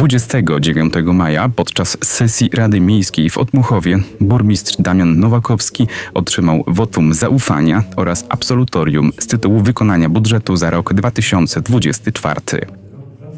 29 maja podczas sesji Rady Miejskiej w Otmuchowie burmistrz Damian Nowakowski otrzymał wotum zaufania oraz absolutorium z tytułu wykonania budżetu za rok 2024.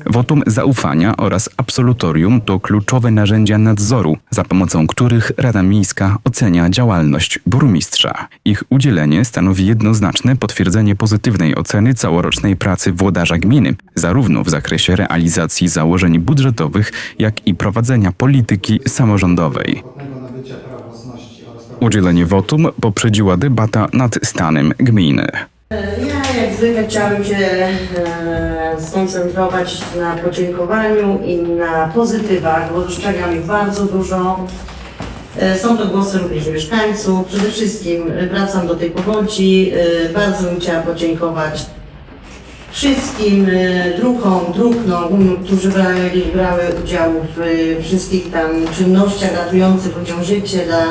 Wotum zaufania oraz absolutorium to kluczowe narzędzia nadzoru, za pomocą których Rada Miejska ocenia działalność burmistrza. Ich udzielenie stanowi jednoznaczne potwierdzenie pozytywnej oceny całorocznej pracy włodarza gminy, zarówno w zakresie realizacji założeń budżetowych, jak i prowadzenia polityki samorządowej. Udzielenie wotum poprzedziła debata nad stanem gminy. Ja jak zwykle chciałabym się e, skoncentrować na podziękowaniu i na pozytywach, bo dostrzegam ich bardzo dużo. E, Są to głosy również mieszkańców. Przede wszystkim wracam do tej powodzi. E, Bardzo bym chciała podziękować wszystkim e, druknom, którzy brali, brały udział w wszystkich tam czynnościach ratujących ludziom życie, dla,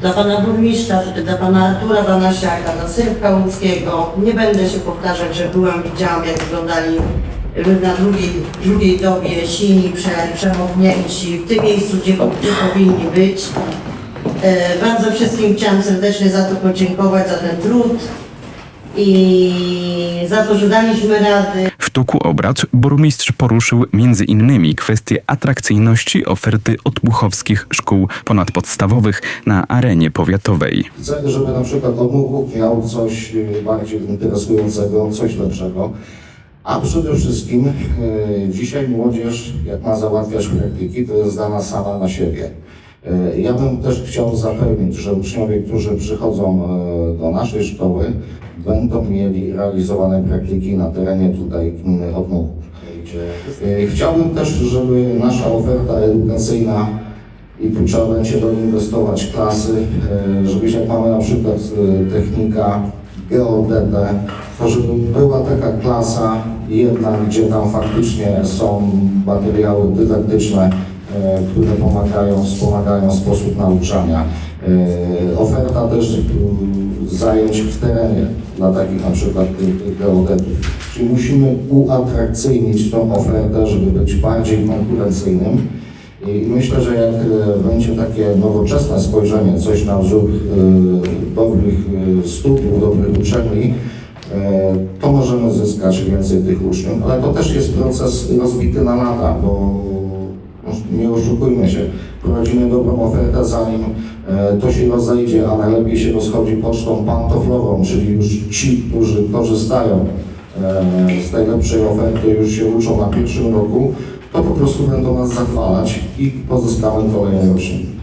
dla pana burmistrza, dla pana Artura Banasiaka, dla Sylwka Łódzkiego. Nie będę się powtarzać, że byłam, widziałam jak wyglądali na drugiej, drugiej dobie sini, prze, przemoknięci w tym miejscu, gdzie, gdzie powinni być. E, Bardzo wszystkim chciałam serdecznie za to podziękować, za ten trud i za to, że daliśmy rady. W toku obrad burmistrz poruszył między innymi kwestię atrakcyjności oferty otmuchowskich szkół ponadpodstawowych na arenie powiatowej. Chcemy, żeby na przykład Odmuchów miał coś y, bardziej interesującego, coś lepszego. A przede wszystkim y, dzisiaj młodzież, jak ma załatwiać praktyki, to jest dana sama na siebie. Y, Ja bym też chciał zapewnić, że uczniowie, którzy przychodzą do naszej szkoły, będą mieli realizowane praktyki na terenie tutaj gminy Odmuchów. Y, Chciałbym też, żeby nasza oferta edukacyjna i trzeba będzie doinwestować klasy, e, żebyś jak mamy na przykład e, technika geodetę, to żeby była taka klasa jedna, gdzie tam faktycznie są materiały dydaktyczne, e, które pomagają, wspomagają sposób nauczania. E, Oferta też zajęć w terenie dla takich na przykład geodetów. Czyli musimy uatrakcyjnić tą ofertę, żeby być bardziej konkurencyjnym. I myślę, że jak e, będzie takie nowoczesne spojrzenie, coś na wzór e, dobrych e, studiów, dobrych uczelni, to możemy zyskać więcej tych uczniów, ale to też jest proces rozbity na lata, bo nie oszukujmy się, prowadzimy dobrą ofertę, zanim to się rozejdzie, a najlepiej się rozchodzi pocztą pantoflową, czyli już ci, którzy korzystają e, z tej lepszej oferty, już się uczą na pierwszym roku, to po prostu będą nas zachwalać i pozyskamy kolejne rocznik.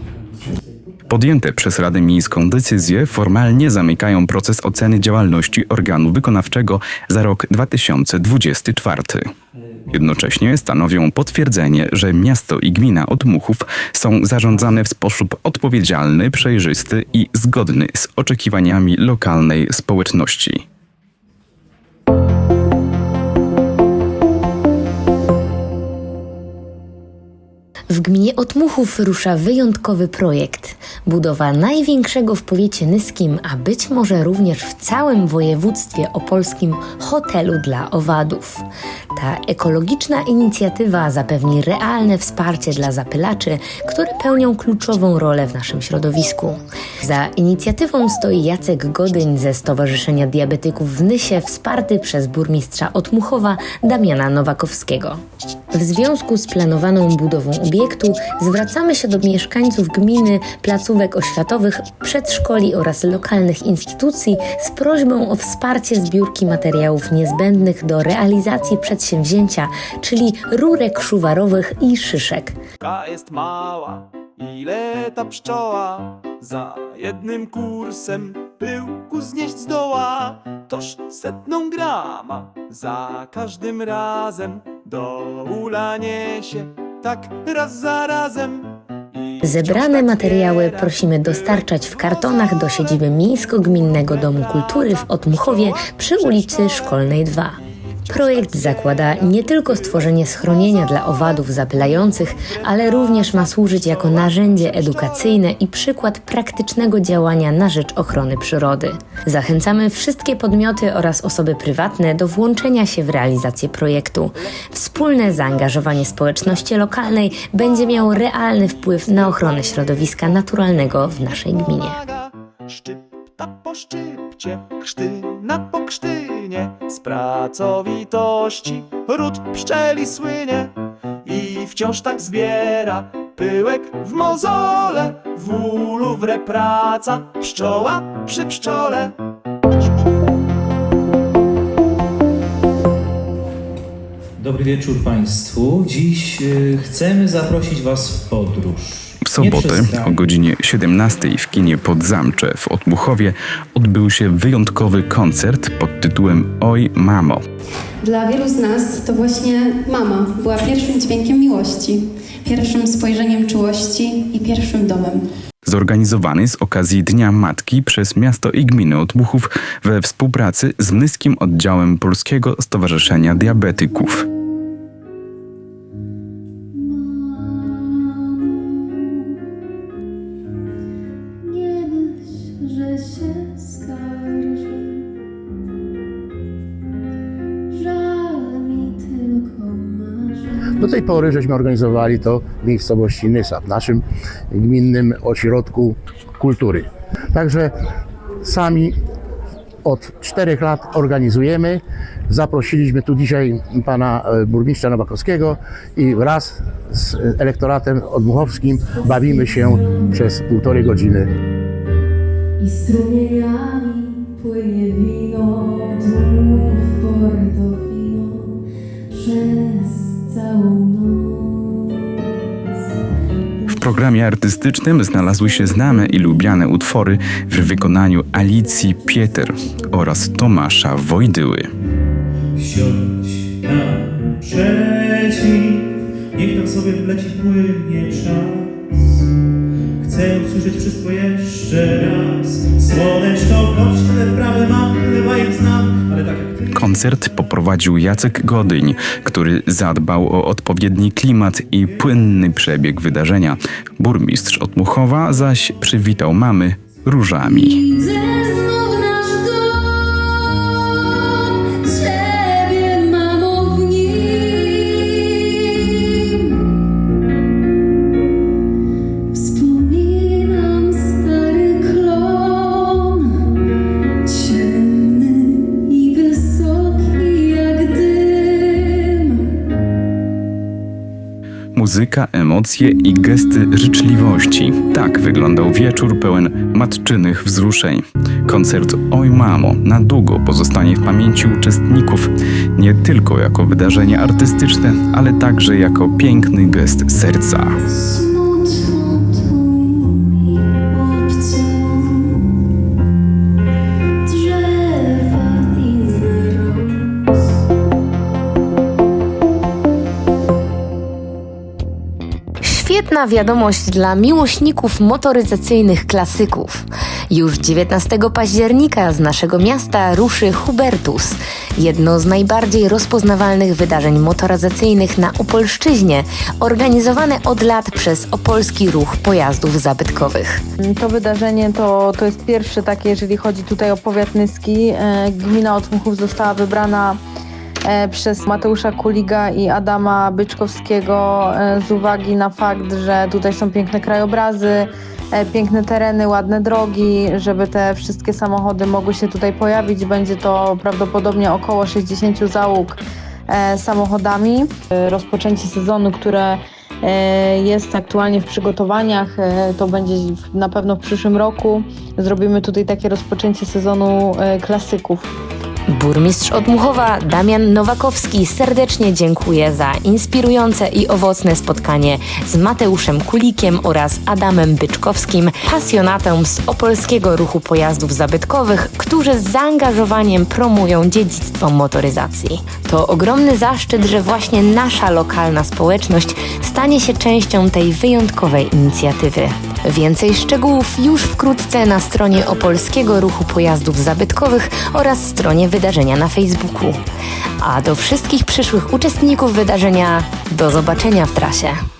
Podjęte przez Radę Miejską decyzje formalnie zamykają proces oceny działalności organu wykonawczego za rok 2024. Jednocześnie stanowią potwierdzenie, że miasto i gmina Otmuchów są zarządzane w sposób odpowiedzialny, przejrzysty i zgodny z oczekiwaniami lokalnej społeczności. Gminie Otmuchów rusza wyjątkowy projekt. Budowa największego w powiecie nyskim, a być może również w całym województwie opolskim hotelu dla owadów. Ta ekologiczna inicjatywa zapewni realne wsparcie dla zapylaczy, które pełnią kluczową rolę w naszym środowisku. Za inicjatywą stoi Jacek Godyń ze Stowarzyszenia Diabetyków w Nysie, wsparty przez burmistrza Otmuchowa Damiana Nowakowskiego. W związku z planowaną budową obiektu zwracamy się do mieszkańców gminy, placówek oświatowych, przedszkoli oraz lokalnych instytucji z prośbą o wsparcie zbiórki materiałów niezbędnych do realizacji przedsięwzięcia, czyli rurek szuwarowych i szyszek. Taka jest mała, ile ta pszczoła? Za jednym kursem pyłku znieść zdoła. Toż setną grama za każdym razem Do ula niesie, tak raz za razem Zebrane materiały prosimy dostarczać w kartonach do siedziby Miejsko-Gminnego Domu Kultury w Otmuchowie przy ulicy Szkolnej 2. Projekt zakłada nie tylko stworzenie schronienia dla owadów zapylających, ale również ma służyć jako narzędzie edukacyjne i przykład praktycznego działania na rzecz ochrony przyrody. Zachęcamy wszystkie podmioty oraz osoby prywatne do włączenia się w realizację projektu. Wspólne zaangażowanie społeczności lokalnej będzie miało realny wpływ na ochronę środowiska naturalnego w naszej gminie. Szczypta po szczypcie, krztyna po krztynie, z pracowitości ród pszczeli słynie i wciąż tak zbiera pyłek w mozole, w ulu praca, pszczoła przy pszczole. Dobry wieczór Państwu. Dziś y, chcemy zaprosić Was w podróż. W sobotę o godzinie 17 w kinie Podzamcze w Otmuchowie odbył się wyjątkowy koncert pod tytułem Oj Mamo. Dla wielu z nas to właśnie mama była pierwszym dźwiękiem miłości, pierwszym spojrzeniem czułości i pierwszym domem. Zorganizowany z okazji Dnia Matki przez miasto i gminę Otmuchów we współpracy z Mnyskim Oddziałem Polskiego Stowarzyszenia Diabetyków. Do tej pory żeśmy organizowali to w miejscowości Nysa, w naszym gminnym ośrodku kultury. Także sami od czterech lat organizujemy. Zaprosiliśmy tu dzisiaj pana e, burmistrza Nowakowskiego i wraz z elektoratem odmuchowskim bawimy się przez półtorej godziny. I strumieniami płynie wino, programie artystycznym znalazły się znane i lubiane utwory w wykonaniu Alicji Pieter oraz Tomasza Wojdyły. Wsiądź naprzeciw, niech tam sobie wleci płynie czas. Chcę usłyszeć wszystko jeszcze raz. Słoneczko, tyle wprawy mam, tyle bajek znam, Koncert poprowadził Jacek Godyń, który zadbał o odpowiedni klimat i płynny przebieg wydarzenia. Burmistrz Otmuchowa zaś przywitał mamy różami. Emocje i gesty życzliwości. Tak wyglądał wieczór pełen matczynych wzruszeń. Koncert Oj Mamo na długo pozostanie w pamięci uczestników, nie tylko jako wydarzenie artystyczne, ale także jako piękny gest serca. Świetna wiadomość dla miłośników motoryzacyjnych klasyków. Już 19 października z naszego miasta ruszy Hubertus, jedno z najbardziej rozpoznawalnych wydarzeń motoryzacyjnych na Opolszczyźnie, organizowane od lat przez Opolski Ruch Pojazdów Zabytkowych. To wydarzenie to, to jest pierwsze takie, jeżeli chodzi tutaj o powiat nyski. E, Gmina Otmuchów została wybrana przez Mateusza Kuliga i Adama Byczkowskiego e, z uwagi na fakt, że tutaj są piękne krajobrazy, e, piękne tereny, ładne drogi, żeby te wszystkie samochody mogły się tutaj pojawić. Będzie to prawdopodobnie około 60 załóg e, samochodami. E, Rozpoczęcie sezonu, które e, jest aktualnie w przygotowaniach, e, to będzie na pewno w przyszłym roku. Zrobimy tutaj takie rozpoczęcie sezonu e, klasyków. Burmistrz Odmuchowa Damian Nowakowski serdecznie dziękuję za inspirujące i owocne spotkanie z Mateuszem Kulikiem oraz Adamem Byczkowskim, pasjonatem z opolskiego ruchu pojazdów zabytkowych, którzy z zaangażowaniem promują dziedzictwo motoryzacji. To ogromny zaszczyt, że właśnie nasza lokalna społeczność stanie się częścią tej wyjątkowej inicjatywy. Więcej szczegółów już wkrótce na stronie Opolskiego Ruchu Pojazdów Zabytkowych oraz stronie wydarzenia na Facebooku. A do wszystkich przyszłych uczestników wydarzenia do zobaczenia w trasie.